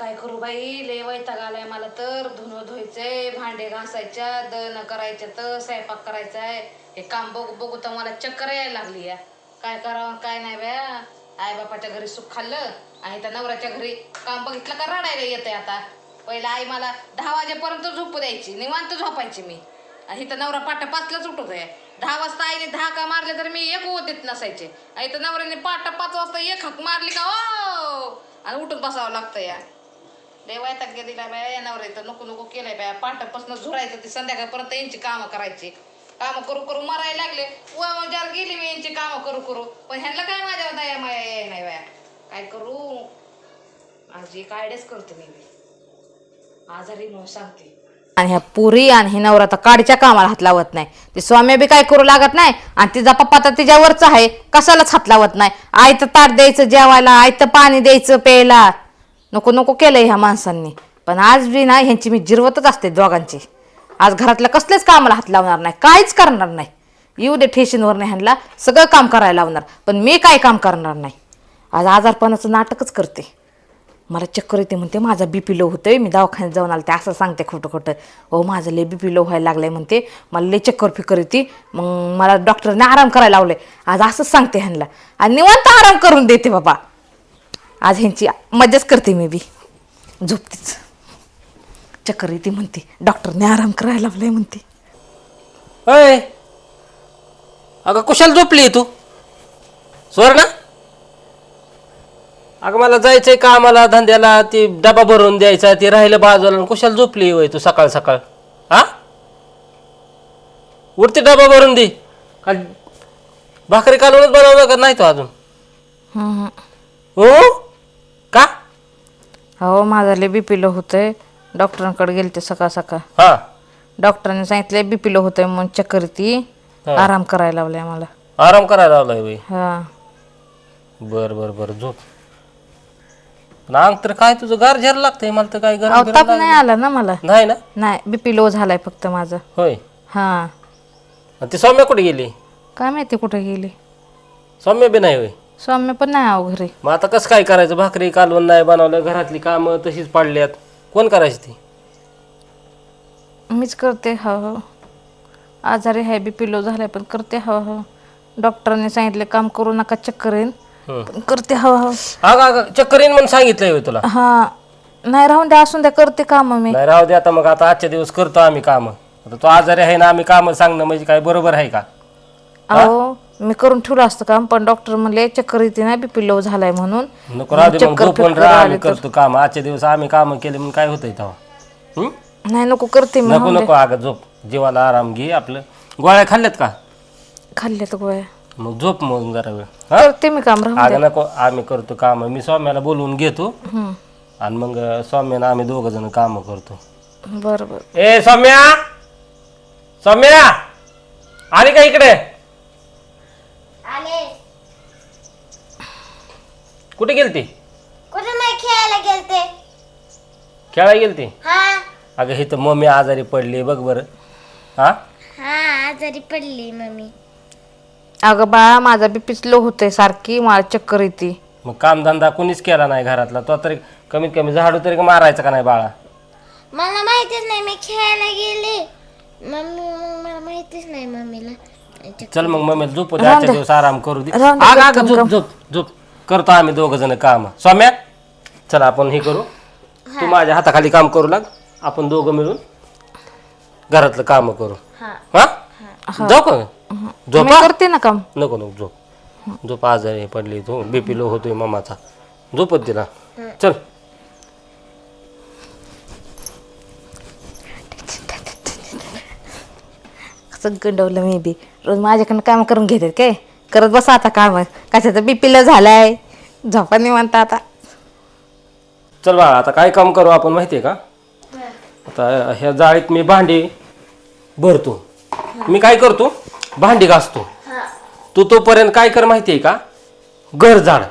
काय करू बाई? लय वैताग आलाय मला तर. धुणं धुवायचंय भांडे घासायच्या दळणं करायच्या तर स्वयंपाक करायचाय. हे काम बघू बघू तर मला चक्कर यायला लागली या. काय करावं काय नाही बया. आई बापाच्या घरी सुख खाल्लं आणि त्या नवऱ्याच्या घरी काम बघितलं का रडायला येतंय आता? पहिला आई मला दहा वाजेपर्यंत झोपू द्यायची निवांत झोपायची मी. आणि इथं नवरा पाटा पाचलाच उठत आहे दहा वाजता आईने दहा का मारले तर मी एक देत नसायचे. आणि इथं नवऱ्याने पाटा पाच वाजता एक हाक मारली का ओ! आणि उठून बसावं लागतं या. लय वैताग दिला बाया या नवरा तर नको नको केलंय बाया पाटापासून झुरायचं ते संध्याकाळपर्यंत यांची कामं करायची. कामं करू करू मरायला लागले. वर गेली मी यांची कामं करू करू. पण ह्यांना काय माझ्या दया माया याय नाही बाया. काय करू? आज एक आयडियाच करते मी आजारी म्हणून सांगते. आणि ह्या पुरी आणि हे नवरा तर काडच्या कामाला हात लावत नाही. ते स्वामी बी काय करू लागत नाही? आणि तिचा पप्पा तर तिच्यावरच आहे. कशालाच हात लावत नाही. आयतं ताट द्यायचं जेवायला आयतं पाणी द्यायचं प्यायला. नको नको केलंय ह्या माणसांनी. पण आज बी ना ह्यांची मी जिरवतच असते दोघांची. आज घरातल्या कसलेच कामाला हात लावणार नाही काहीच करणार नाही. येऊ दे ठेशींवर नाही ह्यांना सगळं काम करायला लावणार पण मी काय काम करणार नाही. आज आजारपणाचं नाटकच करते. मला चक्कर येते म्हणते माझा बी पी लो होतोय मी दवाखान्यात जाऊन आले ते असं सांगते खोटं खोटं हो माझं लय बी पी लो व्हायला लागलंय म्हणते. मला लय चक्कर फिकर येते मग मला डॉक्टरने आराम करायला लावले आज असंच सांगते ह्यांना. आणि निवांत आराम करून देते बाबा. आज ह्यांची मजाच करते मी बी. झोपतेच. चक्कर येते म्हणते. डॉक्टरने आराम करायला लावलाय म्हणते. अय! अगं कुशाला झोपली तू? स्वर्णा अगं मला जायचंय कामाला धंद्याला ती डबा भरून द्यायचा ती राहिलं बाजूला कुशाला झोपली होय तू सकाळ सकाळ. हा? उरती डबा भरून दे. का भाकरी कालवणच बनवलं का? नाही तो अजून. हो? हो माझा लय बी पी लो होतंय. डॉक्टरांकडे गेले ते सकाळ सकाळ. हा? डॉक्टरांनी सांगितलंय बी पी लो होतंय म्हणून चक्कर येते आराम करायला लावलाय मला. आराम करायला लावलाय बाई. हा. बर बर बर झोप. पण अंग तर काय तुझं गार झर लागतंय मला तर काय अहो, ताप नाही आला ना मला? नाही ना? नाही बीपी लो झालाय फक्त माझं. होय. हा. आणि ती सौम्या कुठे गेली? काय माहिती कुठे गेली? सौम्य बी नाही होय. सौम्य पण नाही आहो घरी. मग आता कसं काय करायचं? भाकरी कालवण नाही बनवलं घरातली कामं तशीच पाडल्यात. कोण करायची ती? मीच करते हो हो. आजारी आहे बीपी लो झालाय पण करते हो हो. डॉक्टरांनी सांगितले काम करू नका चक्कर येईन. पण करते हो हो. अगं अगं चक्कर येईन म्हणून सांगितलंय होय तुला. हा. नाही राहून द्या असून द्या करते काम मी. नाही राहू दे आता मग आता आजच्या दिवस करतो आम्ही कामं. आता तो आजारी आहे ना आम्ही कामं सांगणं म्हणजे काय बरोबर आहे का? अहो मी करून ठेवलं असतं काम पण डॉक्टर म्हणले चक्कर येते ना बीपी लो झालाय म्हणून. नको राहू दे मग झोपून राहा आम्ही करतो काम. आजच्या दिवस आम्ही कामं केले म्हणून काय होतंय तेव्हा? हं? नाही नको करते नको नको अगं झोप. जीवाला आराम घे आपलं. गोळ्या खाल्ल्यात का? खाल्ल्यात गोळ्या. मग झोप मग जरा वेळ. हा? करते मी काम राहून अगं नको आम्ही करतो काम. मी सौम्याला बोलवून घेतो. हं. आणि मग सौम्यानं आम्ही दोघ जण काम करतो. बरं बरं. ए सौम्या! सौम्या! आली का इकडे आले कुठे गेलती? कुठे नाही खेळायला गेलते. खेळायला गेलती? हा. अगं हे तर मम्मी आजारी पडली बघ बरं. हा? हा आजारी पडली मम्मी. अगं बाळा माझा बीपी स्लो होतोय सारखी मला चक्कर येते. मग कामधंदा कोणीच केला नाही घरातला. तो तरी कमीत कमी झाडू तरी मारायचं का नाही बाळा? मला माहितीच नाही मी खेळायला गेले. मम्मी मग मला माहितीच नाही मम्मीला. चल मग मम्मीला झोप दे आजच्या दिवस आराम करू दे. राहून दे, अगं अगं झोप झोप झोप. करतो आम्ही दोघ जण काम. सौम्या चला आपण हे करू. तू माझ्या हाताखाली काम करू लाग. आपण दोघं मिळून घरातलं काम करू. हा. जाऊ का झोप? मी करते ना काम. नको नको झोप. झोप आजारी पडली तू. बीपी लो होतोय मामाचा. झोपत तिला. चल. कसं गंडवलं मी बी. रोज माझ्याकडनं काम करून घेतात काय? करत बसा आता काम. कशाचं बीपीला झालाय. झोपा निवांत आता. चल बा आता काय काम करू आपण माहितीये का? आता ह्या जाळीत मी भांडी भरतो. मी काय करतो? भांडी घासतो. तू तोपर्यंत काय कर माहितीये का? घर झाड.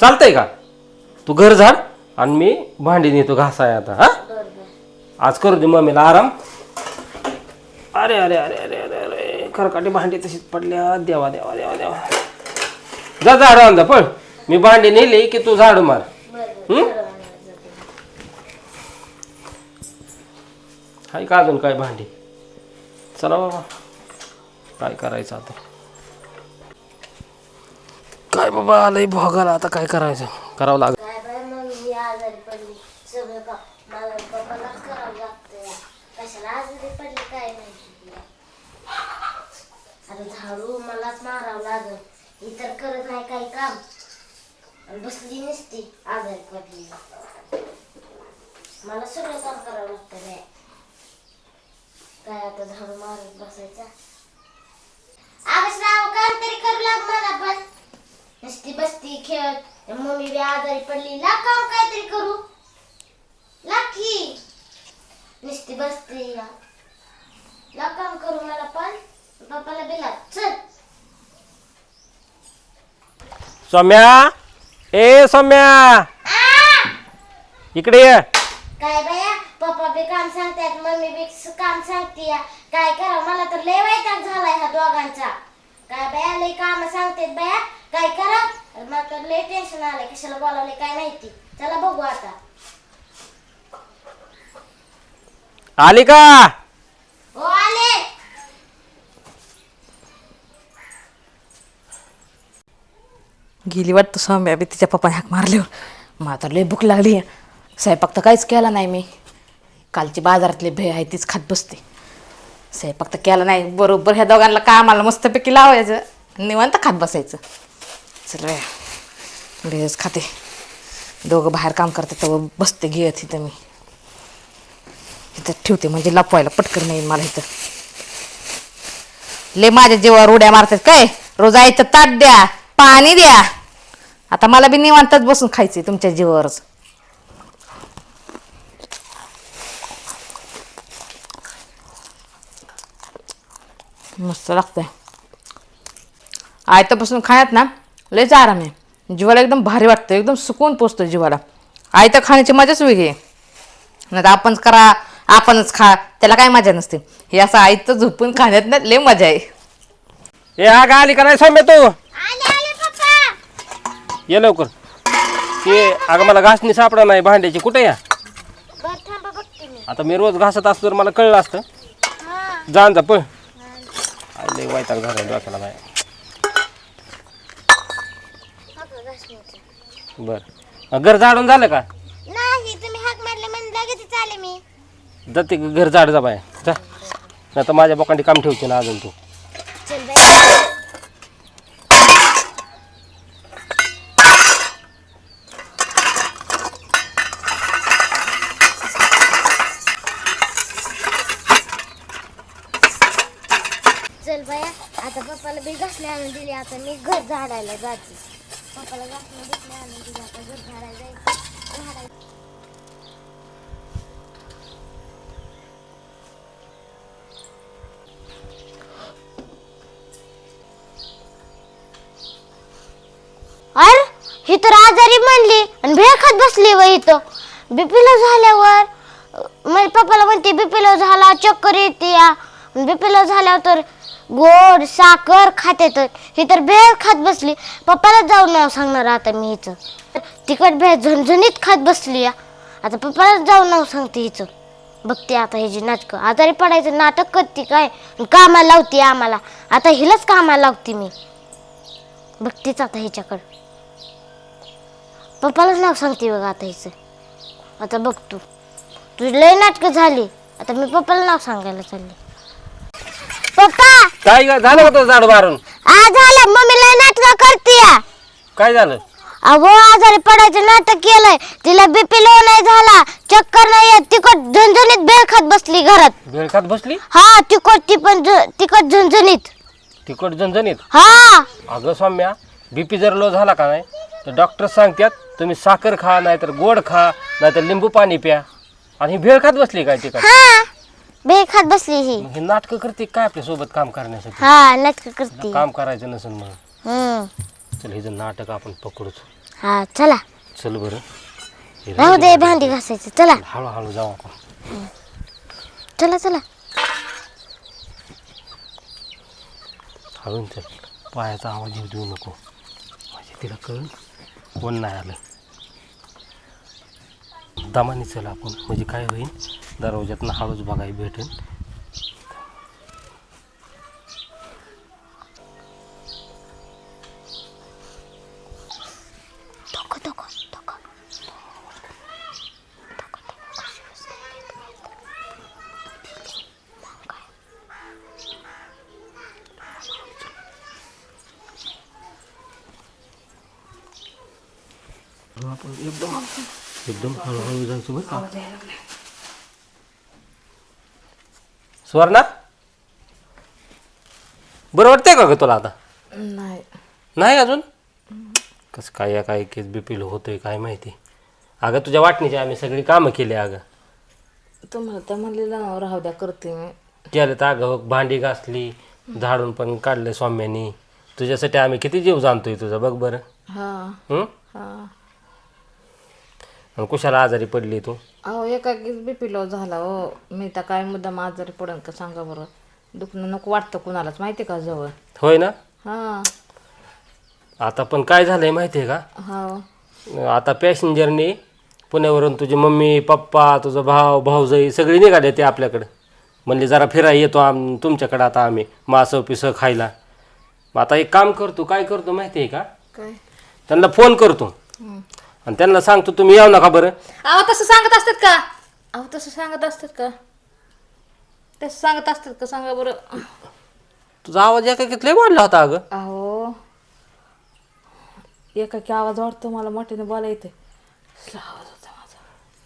चालतंय का? तू घर झाड आणि मी भांडी नेतो घासाय आता हा? आज करू दे मम्मीला आराम. अरे अरे अरे अरे. खरकाटी भांडी तशीच पडल्या. देवा देवा देवा देवा. जा झाड आणजा पण मी भांडी नेली की तू झाड मार. हं? हाय का अजून काय भांडी? चला बाबा. काय करायचं आता? काय बाबा आलंय भोगाला आता काय करायचं? करावं लागेल काय बाय मम्मी आजारी पडली. सगळं का मला पप्पालाच करावं लागतं. कशाला आजारी पडली काय माहिती? आता झाडू मलाच मारावं लागल. इतर करत नाही काही काम. आणि बसली नसती आजारी पडली मला सगळं काम करावं लागतं नाही काय आता झाडू मारत बसायचा? आगसराव काम तरी करू लाग मला पण. नुसती बसती खेळत मम्मी बी आजारी पडली. ला काम काहीतरी करू? लाखी नुसती बसती ला काम करू मला पण? पप्पाला बिला चल. सौम्या ए सौम्या. इकडे ये. काय बाया? पप्पा बी काम सांगतात मम्मी बी काम सांगते काय करा मला तर लय वैताग झालाय ह्या दोघांचा. काय बाया? लय काम सांगतात बाया. काय करा मला तर लय टेन्शन आलंय. कशाला बोलावले काय माहिती? चला बघू आता. आली का? हो आले. गेली वाटतं सौम्या बी तिच्या पप्पाने हाक मारल्यावर. मग आता लय भूक लागली स्वयंपाक तर काहीच केला नाही मी. कालची बाजारातली भेळ आहे तीच खात बसते. स्वयंपाक तर केला नाही. बरोबर ह्या दोघांना कामाला मस्तपैकी लावायचं. निवांत खात बसायचं. चल भेळच खाते. दोघं बाहेर काम करतात तेव्हा बसते घेत इथं मी. इथं ठेवते म्हणजे लपवायला पटकन नाही मला इथं. ले माझ्या जेव्हा उड्या मारतात काय? रोज आयचं ताट द्या पाणी द्या. आता मला बी निवांतच बसून खायचंय तुमच्या जीवावरच. मस्त लागतंय. आयतापासून खाण्यात ना लयच आराम आहे. जीवाला एकदम भारी वाटतं एकदम सुकून पोचतो जीवाला. आयतं खाण्याची मजाच वेगळी आहे. नाही तर आपणच करा आपणच खा त्याला काय मजा नसते. हे असं आयतं झोपून खाण्यात ना लय मजा आहे. ए आग आली का नाही सौम्या तू? ये लवकर. ते अगं मला घासणी सापडा नाही भांड्याची. कुठे या? बर थांबा बघते मी. आता मी रोज घासत असतो तर मला कळलं असतं. हा. जाण जा पळ. आले वायताग झाला डोक्याला बाय बर. घर झाडून झालं का? नाही तुम्ही हाक मारले म्हणून लगेच आले मी. जा ते घर झाड जा बाय जा. नाही तर माझ्या बोकांडी काम ठेवते ना अजून तू चल बाई चल बाया. आता पप्पाला बी घासणे आणून दिली. आता मी घर झाडायला जाते. पप्पाला घासणे बिसणे आणून दिली. आता घर झाडायला जायचं. झाडायचं अरे ही तर आजारी म्हणली आणि भेळ बसली व इथं. बिपिलो झाल्यावर माझ्या पप्पाला म्हणते बिपिलो झाला चक्कर येते या. बिपिलो झाल्यावर तर गोड साखर खाते तर ही तर भेळ खात बसली. पप्पाला जाऊन नाव सांगणार आता मी हिचं. तिकट भेळ झणझणीत खात बसली या. आता पप्पाला जाऊन नाव सांगते हिचं. बघते आता हिची नाटकं. आजारी पडायचं नाटक करते काय? कामाला लावते आम्हाला. आता हिलाच कामाला लावते मी. बघतेच आता हिच्याकडं. पप्पालाच नाव सांगते बघा आता हिचं. आता बघ तू. तुझी लय नाटकं झाली. आता मी पप्पाला नाव सांगायला चालले. पप्पा! काय ग- झालं का तो झाड मारून आज झालं. मम्मी लय नाटकं करते काय झालं? अगो आजारी पडायचं नाटक केलंय. तिला बीपी लो नाही झाला. चक्कर नाही येत. तिकट झणझणीत बेळ खात बसली घरात. भेळ खात बसली? हा तिकट ती पण झ- तिकट झणझणीत. तिखट झणझणीत? हा. अगं सौम्या बीपी जर लो झाला का नाही तर डॉक्टर सांगतात तुम्ही साखर खा नाहीतर गोड खा नाहीतर लिंबू पाणी प्या. आणि ही भेळ खात बसली काय तिकट? हा. बेळ खात बसली ही. मग हे नाटकं करते काय आपल्यासोबत काम करण्यासाठी? हा नाटक करते. काम करायचं नसेल मग हम्म. चल हे नाटक आपण पकडूच. हा चला. चल बरं. हे राहू दे भांडी घासायचं. चला. हळूहळू जाऊ आपण. चला चला. हळून चल. पायाचा आवाज येऊ देऊ नको. म्हणजे तिला कळ कोण नाही आलं. दमाने चल आपण. म्हणजे काय होईल? दरवाज्यातनं हळूच बघाय भेटेल धोका धोका धोका आपण एकदम एकदम हळूहळू जायचं बरं का सुवर्णा? बरं वाटतंय का ग तुला आता? नाही. नाही अजून? कसं काय या काय केस बिपिल होतोय काय माहिती? अगं तुझ्या वाटणीची आम्ही सगळी कामं केली अगं. तुम्हाला तर म्हणलेलं ना राहू द्या करते मी. केलं तर अगं भांडी घासली झाडून पण काढले स्वाम्यानी. तुझ्यासाठी आम्ही किती जीव जाणतोय तुझा बघ बरं. हा. हं? हा. आणि कुशाला आजारी पडली तू? अहो एकाकीच बीपी लो झाला हो. मी तर काय मुद्दाम आजारी पडेल का सांगा बरं. दुखणं नको वाटतं कुणालाच माहिती का जवळ? होय ना? हा. आता पण काय झालंय माहिती आहे का? हा. आता पॅसेंजरनी पुण्यावरून तुझी मम्मी पप्पा तुझा भाव भाऊजाई सगळी निघाले ते आपल्याकडं. म्हणले जरा फिराय येतो आम तुमच्याकडं आता आम्ही मासं पिसं खायला. मग आता एक काम करतो काय करतो माहिती आहे का? काय? त्यांना फोन करतो. आणि त्यांना सांगतो तुम्ही याव नका बरं. अहो तसं सांगत असतात का? अहो तसं सांगत असतात का? तसं सांगत असतात का? सांगा बरं. तुझा आवाज एका लय वाढला होता अगं. अहो एकाकी आवाज वाटतो मला मोठ्याने बोला येते आवाज होता माझा.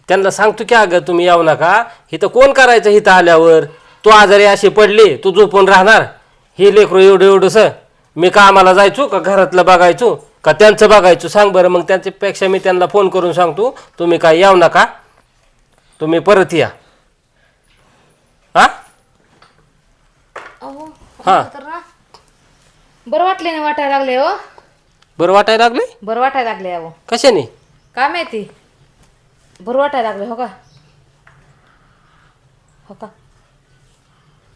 त्यांना सांगतो की अगं तुम्ही यावं नका. इथं कोण करायचं इथं आल्यावर? तू आजारी असे पडले तू झोपून राहणार. हे लेकरू एवढं एवढंसं. मी कामाला जायचो का घरातलं बघायचो? का त्यांचं बघायचो सांग बरं. मग त्यांच्यापेक्षा मी त्यांना फोन करून सांगतो तुम्ही काय याव नका. तुम्ही परत या. हा? अहो हा. असं तर ना बरं वाटले नाही वाटायला लागले हो. बरं वाटायला लागले बरं वाटायला लागले अहो. कशाने? काय माहिती? बरं वाटायला लागले हो का? हो का?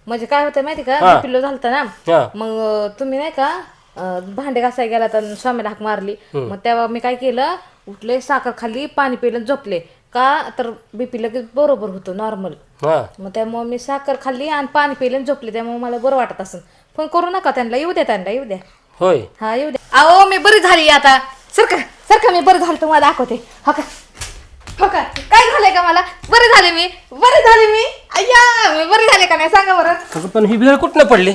म्हणजे काय होतं माहिती का? हा. पिल्लो झालता ना. हा. मग अं, तुम्ही नाही का भांडे घासायला गेला तर स्वामीला हाक मारली. मग तेव्हा मी काय केलं उठले साखर खाल्ली पाणी पिलं झोपले. का? तर बीपी लगेच बरोबर होतं नॉर्मल मग त्यामुळे मी साखर खाल्ली आणि पाणी पिलं झोपले. त्यामुळे मला बरं वाटत असेल. फोन करू नका त्यांना येऊ द्या त्यांना येऊ द्या. होय. हा येऊ द्या. अहो मी बरी झाली आता. सरका सरका मी बरं झालं तुम्हाला दाखवते. हो का? हो का? काय झालंय का मला? बरे झाले मी. बरे झाले मी. अय्या मी बरी झाले का नाही? सांगा बरं. पण ही भेळ कुठनं पडली?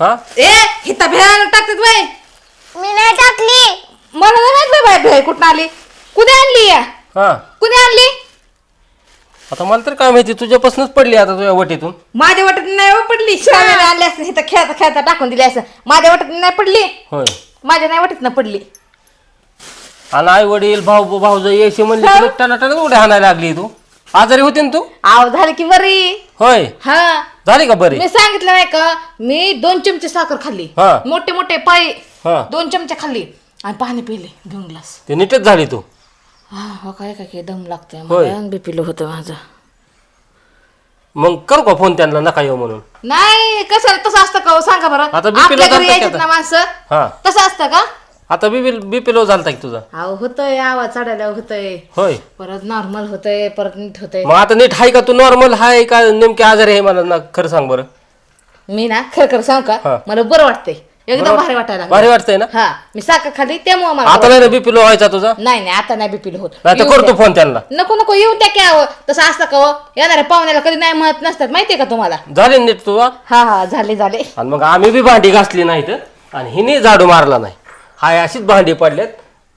हा? ए हिता भेळ टाकतात बाई. मी नाही टाकली. मला नाही माहीत बाई भेळ कुठं आली? कुणी आणली या? हा. कुणी आणली? आता मला तर काय माहिती तुझ्यापासूनच पडली आता तुझ्या वटीतून. माझ्या वाटत नाही हो पडली. श्राव्याने आणली असं इथं खेळता खेळता टाकून दिली असं. माझ्या वाटत नाही पडली. होय. माझ्या नाही वाटत ना पडली. आणि आई वडील भाऊ भाऊजाई यायचे म्हणले तुला टनाटन उड्या हाणायला लागली तू. आजारी होती ना तू? आव झाली की बरी. होय. हा. झाली का बरी? मी सांगितलं नाही का? मी दोन चमचे साखर खाल्ली. हा. मोठे मोठे पायी हा. दोन चमचे खाल्ली. आणि पाणी पिले दोन ग्लास. ते नीटच झाली तू. हा हो काय काय दम लागतोय होय. मला पिलं होतं माझं. मग करू का फोन त्यांना नका येऊ म्हणून. नाही कसं तसं असतं का हो? सांगा बरं. आता BP ला आपल्या घरी की? आता? ना माणसं? हा. तसं असतं का? आता बीपी बीपी लो झालता की तुझा? अहो होतंय आवाज चढायला होतंय. होय. परत नॉर्मल होतंय परत नीट होतंय. मग आता नीट आहे का तू? नॉर्मल आहे का? नेमके आजारी आहे मला ना खरं सांग बरं. मी ना खरं खरं सांगू हा. का मला बरं वाटतंय. एकदम भारी वाटायला लागलं. भारी वाटतंय ना? हा. मी साखर खाल्ली त्यामुळे मला आता नाही ना बीपी लो व्हायचा तुझा? नाही नाही आता नाही बीपील होत. नाही तर येऊ करतो द्या. फोन त्यांना. नको नको येऊ द्या की अहो. तसं असतं का हो? येणाऱ्या पाहुण्याला कधी नाही म्हणत नसतात. माहितीये का तुम्हाला? झाले नीट तुझा? हा हा झाले झाले. आणि मग आम्ही बी भांडी घासली नाहीत आणि हिने झाडू मारला नाही. हाय अशीच भांडी पडल्यात.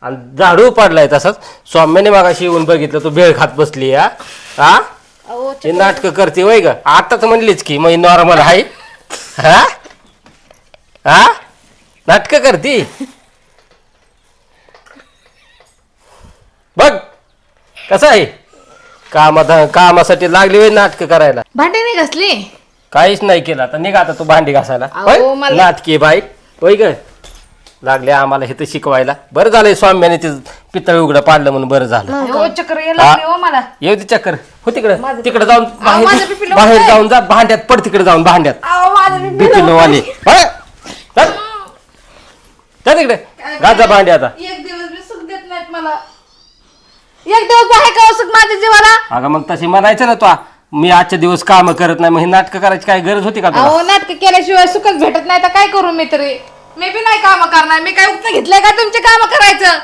आणि झाडू पडलाय तसाच. सौम्याने मागाशी येऊन बघितलं तू भेळ खात बसली या हा? अहो हे नाटकं करते वय ग. आताच म्हणलीच की मग नॉर्मल आहे. हा? हा? नाटकं करती? बघ कसं आहे? कामात कामासाठी लागली वय नाटकं करायला. भांडे नाही घासली? काहीच नाही केलं. आता निघा आता तू भांडी घासायला. अहो, होय? मला- नाटकी बाई. होय ग? लागले आम्हाला हे तर शिकवायला. बरं झालंय स्वाम्याने ते पितळ उघडं पाडलं म्हणून बरं झालं. चक्कर हो येऊ दे चक्कर. हो तिकडं. तिकडे जाऊन बाहेर जाऊन जा. भांड्यात पड तिकडे जाऊन भांड्यात. अहो आले तिकडे. गाजा भांडे आता. एक दिवस नाहीत मला. एक दिवस आहे का हो माझ्या जीवाला? अगं मग तशी म्हणायचं ना तो. मी आजच्या दिवस काम करत नाही. मग नाटक करायची काय गरज होती का नाटक केल्याशिवाय सुखच भेटत नाही. तर काय करू मी तरी? मी बी नाही काम करणार. मी काय उठणं घेतलंय का तुमचे काम करायचं?